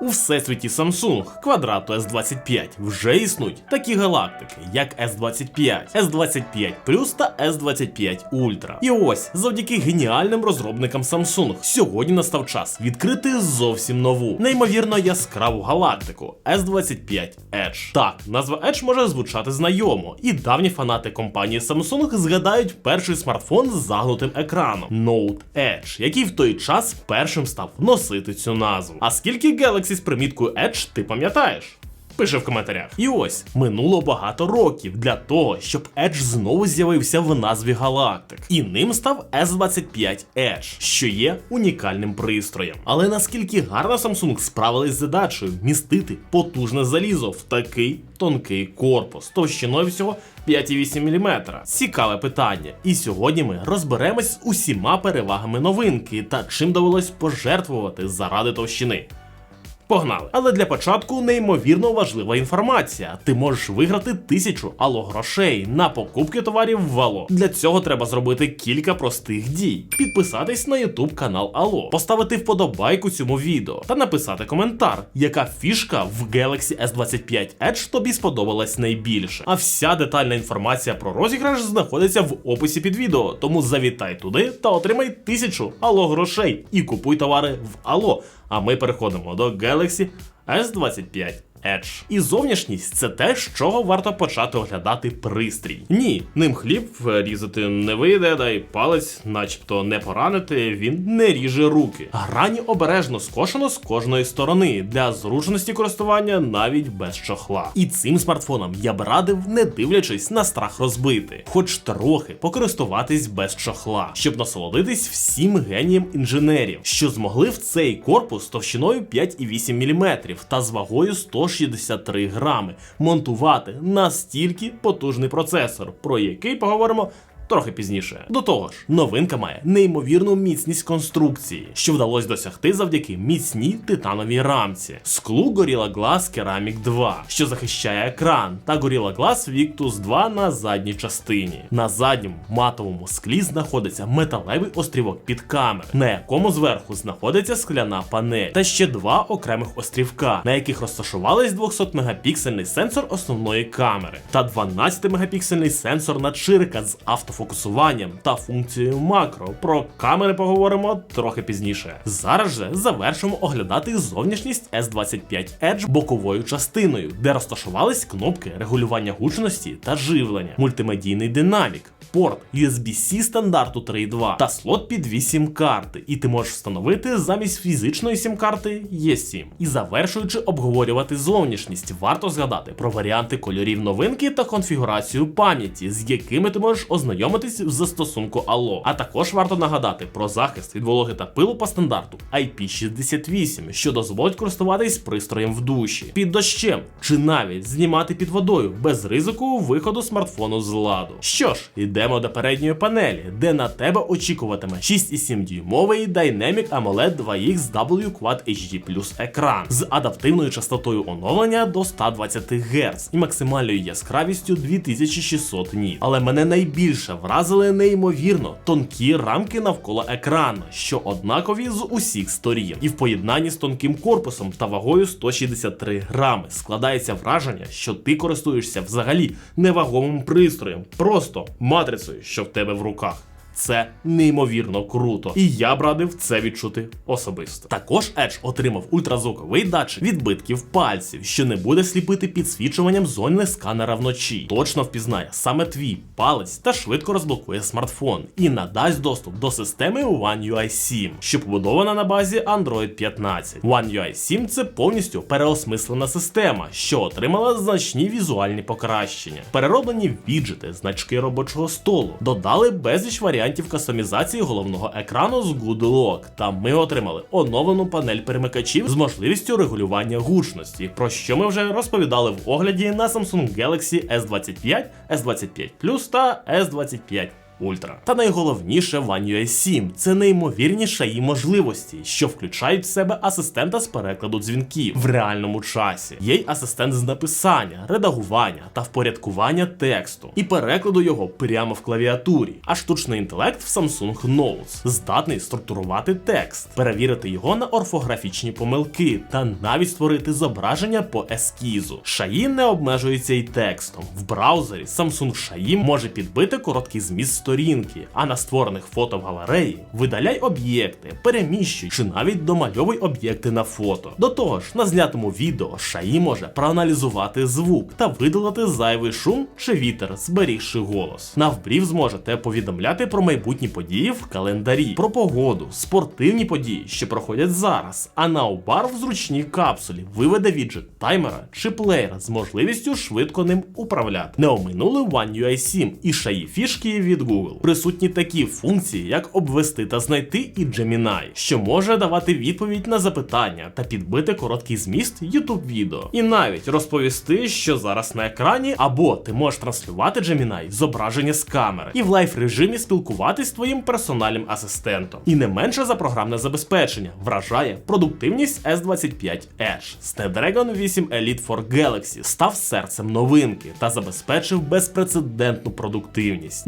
У всесвіті Samsung квадрату S25 вже існують такі галактики, як S25, S25 Plus та S25 Ultra. І ось завдяки геніальним розробникам Samsung сьогодні настав час відкрити зовсім нову, неймовірно яскраву галактику S25 Edge. Так, назва Edge може звучати знайомо, і давні фанати компанії Samsung згадають перший смартфон з загнутим екраном Note Edge, який в той час першим став носити цю назву. А скільки Galaxy з приміткою Edge ти пам'ятаєш? Пиши в коментарях. І ось минуло багато років для того, щоб Edge знову з'явився в назві галактик. І ним став S25 Edge, що є унікальним пристроєм. Але наскільки гарно Samsung справились з задачею містити потужне залізо в такий тонкий корпус, товщиною всього 5,8 мм. Цікаве питання. І сьогодні ми розберемось з усіма перевагами новинки та чим довелось пожертвувати заради товщини. Погнали! Але для початку неймовірно важлива інформація. Ти можеш виграти тисячу ало грошей на покупки товарів в Ало. Для цього треба зробити кілька простих дій: підписатись на YouTube канал Ало, поставити вподобайку цьому відео та написати коментар, яка фішка в Galaxy S25 Edge тобі сподобалась найбільше. А вся детальна інформація про розіграш знаходиться в описі під відео. Тому завітай туди та отримай тисячу ало грошей і купуй товари в Ало. А ми переходимо до Galaxy S25 Edge. І зовнішність це те, з чого варто почати оглядати пристрій. Ні, ним хліб різати не вийде, да й палець, начебто не поранити, він не ріже руки. Грані обережно скошено з кожної сторони для зручності користування навіть без чохла. І цим смартфоном я б радив, не дивлячись на страх розбити, хоч трохи покористуватись без чохла, щоб насолодитись всім генієм інженерів, що змогли в цей корпус товщиною 5,8 мм та з вагою 163 грами монтувати настільки потужний процесор, про який поговоримо. Трохи пізніше. До того ж, новинка має неймовірну міцність конструкції, що вдалося досягти завдяки міцній титановій рамці, склу Gorilla Glass Ceramic 2, що захищає екран, та Gorilla Glass Victus 2 на задній частині. На задньому матовому склі знаходиться металевий острівок під камер, на якому зверху знаходиться скляна панель, та ще два окремих острівка, на яких розташувались 200-мегапіксельний сенсор основної камери та 12-мегапіксельний сенсор начирка з автофокусуванням та функцією макро. Про камери поговоримо трохи пізніше. Зараз же завершимо оглядати зовнішність S25 Edge боковою частиною, де розташувались кнопки регулювання гучності та живлення, мультимедійний динамік. Порт USB-C стандарту 3.2 та слот під 8 карти, і ти можеш встановити замість фізичної сім-карти eSIM. І завершуючи обговорювати зовнішність, варто згадати про варіанти кольорів новинки та конфігурацію пам'яті, з якими ти можеш ознайомитись в застосунку Allo. А також варто нагадати про захист від вологи та пилу по стандарту IP68, що дозволить користуватись пристроєм в душі, під дощем чи навіть знімати під водою без ризику виходу смартфону з ладу. Що ж, йдемо до передньої панелі, де на тебе очікуватиме 6,7 дюймовий Dynamic AMOLED 2XW Quad HD Plus екран з адаптивною частотою оновлення до 120 Гц і максимальною яскравістю 2600 ніт. Але мене найбільше вразили неймовірно тонкі рамки навколо екрану, що однакові з усіх сторін, і в поєднанні з тонким корпусом та вагою 163 грами складається враження, що ти користуєшся взагалі невагомим пристроєм, просто матрицею, що в тебе в руках. Це неймовірно круто, і я б радив це відчути особисто. Також Edge отримав ультразвуковий датчик відбитків пальців, що не буде сліпити підсвічуванням зони сканера вночі. Точно впізнає саме твій палець та швидко розблокує смартфон і надасть доступ до системи One UI 7, що побудована на базі Android 15. One UI 7 це повністю переосмислена система, що отримала значні візуальні покращення, перероблені віджити, значки робочого столу, додали безліч варіантів кастомізації головного екрану з GoodLock. Там ми отримали оновлену панель перемикачів з можливістю регулювання гучності, про що ми вже розповідали в огляді на Samsung Galaxy S25, S25 Plus та S25 Ultra. Та найголовніше One UI 7 це неймовірніше її можливості, що включають в себе асистента з перекладу дзвінків в реальному часі. Є й асистент з написання, редагування та впорядкування тексту і перекладу його прямо в клавіатурі. А штучний інтелект в Samsung Notes здатний структурувати текст, перевірити його на орфографічні помилки та навіть створити зображення по ескізу. Шаї не обмежується й текстом. В браузері Samsung Шаї може підбити короткий зміст сторінки, а на створених фото в галереї видаляй об'єкти, переміщуй чи навіть домальовуй об'єкти на фото. До того ж, на знятому відео Шаї може проаналізувати звук та видалити зайвий шум чи вітер, зберігши голос. Навбрів зможете повідомляти про майбутні події в календарі, про погоду, спортивні події, що проходять зараз. А наубар в зручній капсулі виведе віджит таймера чи плеєра з можливістю швидко ним управляти. Не оминули One UI 7 і шаї фішки від Google. Присутні такі функції, як обвести та знайти і Gemini, що може давати відповідь на запитання та підбити короткий зміст YouTube відео. І навіть розповісти, що зараз на екрані, або ти можеш транслювати Gemini зображення з камери і в лайф режимі спілкуватись з твоїм персональним асистентом. І не менше за програмне забезпечення вражає продуктивність S25 Edge. Snapdragon 8 Elite for Galaxy став серцем новинки та забезпечив безпрецедентну продуктивність.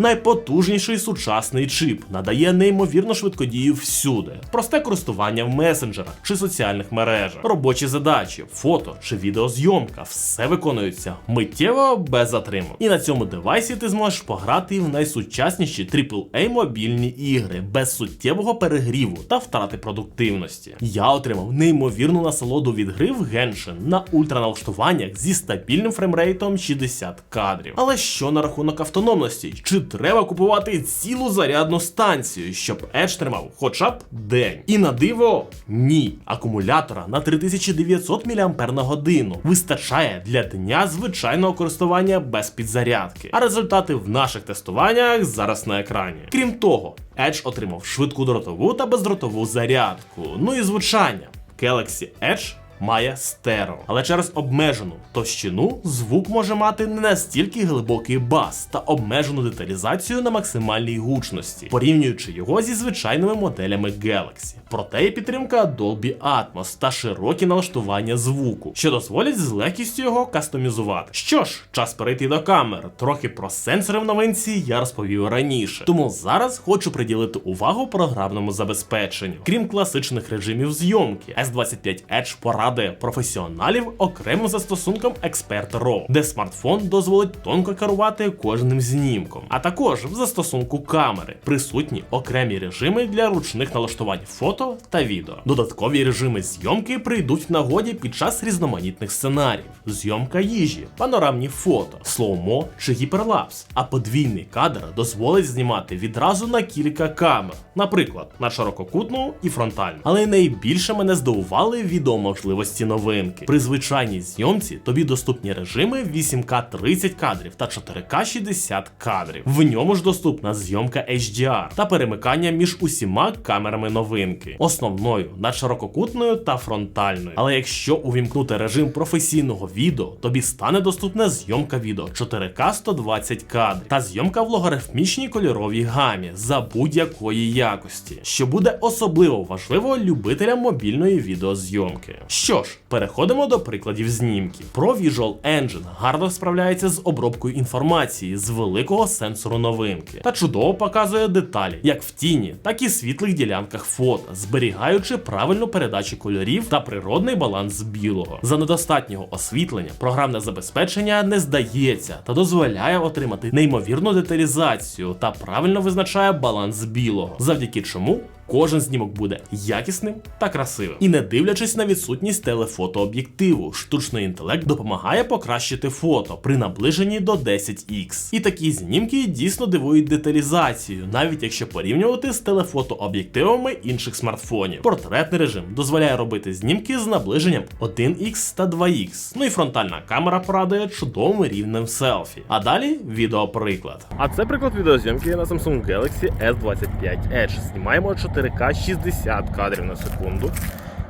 Найпотужніший сучасний чип надає неймовірно швидкодію всюди, просте користування в месенджерах чи соціальних мережах, робочі задачі, фото чи відеозйомка все виконується миттєво без затримок. І на цьому девайсі ти зможеш пограти в найсучасніші AAA мобільні ігри без суттєвого перегріву та втрати продуктивності. Я отримав неймовірну насолоду від гри в Genshin на ультраналаштуваннях зі стабільним фреймрейтом 60 кадрів. Але що на рахунок автономності? Чи треба купувати цілу зарядну станцію, щоб Edge тримав хоча б день? І на диво ні. Акумулятора на 3900 мАч вистачає для дня звичайного користування без підзарядки. А результати в наших тестуваннях зараз на екрані. Крім того, Edge отримав швидку дротову та бездротову зарядку. Ну і звучання. Galaxy Edge має стерео, але через обмежену товщину звук може мати не настільки глибокий бас та обмежену деталізацію на максимальній гучності, порівнюючи його зі звичайними моделями Galaxy. Проте є підтримка Dolby Atmos та широкі налаштування звуку, що дозволять з легкістю його кастомізувати. Що ж, час перейти до камер. Трохи про сенсори в новинці я розповів раніше, тому зараз хочу приділити увагу програмному забезпеченню. Крім класичних режимів зйомки, S25 Edge порадує професіоналів окремим застосунком Expert RAW, де смартфон дозволить тонко керувати кожним знімком. А також в застосунку камери присутні окремі режими для ручних налаштувань фото та відео. Додаткові режими зйомки прийдуть в нагоді під час різноманітних сценаріїв: зйомка їжі, панорамні фото, слоумо чи гіперлапс. А подвійний кадр дозволить знімати відразу на кілька камер, наприклад, на ширококутну і фронтальну. Але найбільше мене здивували відеоможливості новинки. При звичайній зйомці тобі доступні режими 8К 30 кадрів та 4К 60 кадрів. В ньому ж доступна зйомка HDR та перемикання між усіма камерами новинки, основною над ширококутною та фронтальною. Але якщо увімкнути режим професійного відео, тобі стане доступна зйомка відео 4К 120 кадрів та зйомка в логарифмічній кольоровій гамі за будь-якої якості, що буде особливо важливо любителям мобільної відеозйомки. Що ж, переходимо до прикладів знімків. Pro Visual Engine гарно справляється з обробкою інформації з великого сенсору новинки та чудово показує деталі, як в тіні, так і світлих ділянках фото, зберігаючи правильну передачу кольорів та природний баланс білого. За недостатнього освітлення програмне забезпечення не здається та дозволяє отримати неймовірну деталізацію та правильно визначає баланс білого, завдяки чому Кожен знімок буде якісним та красивим. І не дивлячись на відсутність телефотооб'єктиву, штучний інтелект допомагає покращити фото при наближенні до 10х. І такі знімки дійсно дивують деталізацією, навіть якщо порівнювати з телефотооб'єктивами інших смартфонів. Портретний режим дозволяє робити знімки з наближенням 1х та 2х. Ну і фронтальна камера порадує чудовим рівнем селфі. А далі відеоприклад. А це приклад відеозйомки на Samsung Galaxy S25 Edge. Знімаємо 4К 60 кадрів на секунду.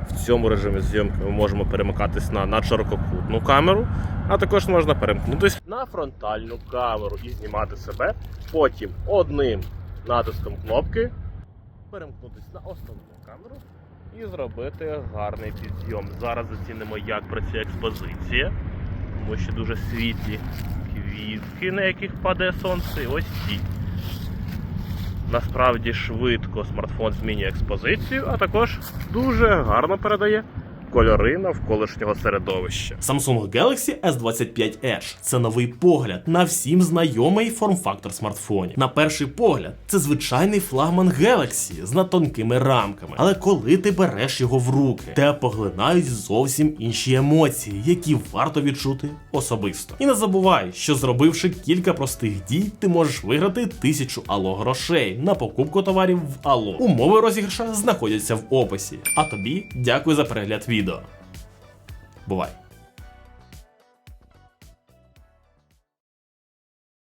В цьому режимі зйомки ми можемо перемикатись на надширококутну камеру, а також можна перемкнутися на фронтальну камеру і знімати себе. Потім одним натиском кнопки перемкнутися на основну камеру і зробити гарний підйом. Зараз зацінимо, як працює експозиція, тому що дуже світлі квітки, на яких падає сонце, і ось ці. Насправді швидко смартфон змінює експозицію, а також дуже гарно передає кольори навколишнього середовища. Samsung Galaxy S25 Edge – це новий погляд на всім знайомий форм-фактор смартфонів. На перший погляд, це звичайний флагман Galaxy з надтонкими рамками. Але коли ти береш його в руки, тебе поглинають зовсім інші емоції, які варто відчути особисто. І не забувай, що зробивши кілька простих дій, ти можеш виграти тисячу ало грошей на покупку товарів в Ало. Умови розіграша знаходяться в описі. А тобі дякую за перегляд відео. Бувай!